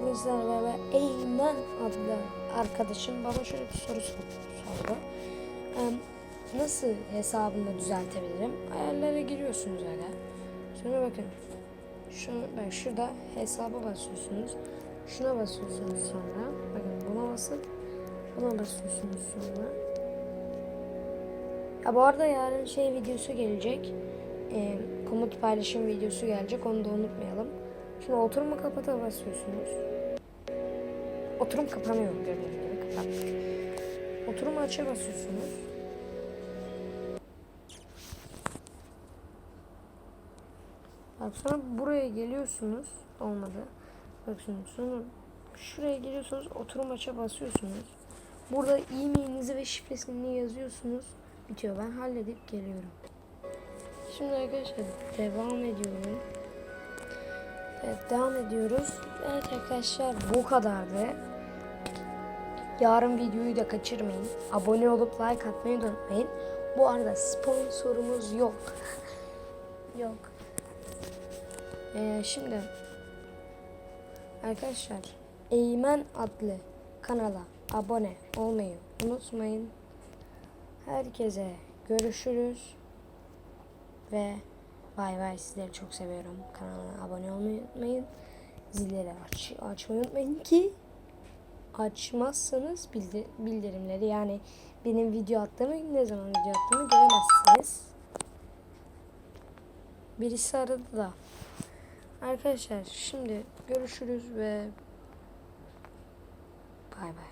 bugün sizlerle beraber Eymen adlı arkadaşım bana şöyle bir soru sor- sordu. Nasıl hesabımı düzeltebilirim? Ayarlara giriyorsunuz aga. Sonra bakın. Şu, bak şurada hesaba basıyorsunuz. Şuna basıyorsunuz sonra. Bakın buna basıp buna basıyorsunuz sonra. Ya bu arada yarın şey videosu gelecek. Ee, komut paylaşım videosu gelecek. Onu da unutmayalım. Şimdi oturumu kapata basıyorsunuz. Oturum kapanıyor gördüğünüz gibi kapattık. Oturumu açı basıyorsunuz. Bak sonra buraya geliyorsunuz. Olmadı. Bak şimdi sonra şuraya geliyorsunuz. Oturum açı basıyorsunuz. Burada e-mailinizi ve şifresini yazıyorsunuz. Bitiyor. Ben halledip geliyorum. Şimdi arkadaşlar devam ediyorum. Evet devam ediyoruz. Evet arkadaşlar bu kadardı. Yarın videoyu da kaçırmayın. Abone olup like atmayı da unutmayın. Bu arada sponsorumuz yok. yok. Ee, şimdi arkadaşlar Eymen adlı kanala abone olmayı unutmayın. Herkese görüşürüz ve bay bay sizleri çok seviyorum. Kanalıma abone olmayı unutmayın. Zilleri aç, açmayı unutmayın ki açmazsanız bildi- bildirimleri yani benim video attığımı ne zaman video attığımı göremezsiniz. Birisi aradı da. Arkadaşlar şimdi görüşürüz ve bay bay.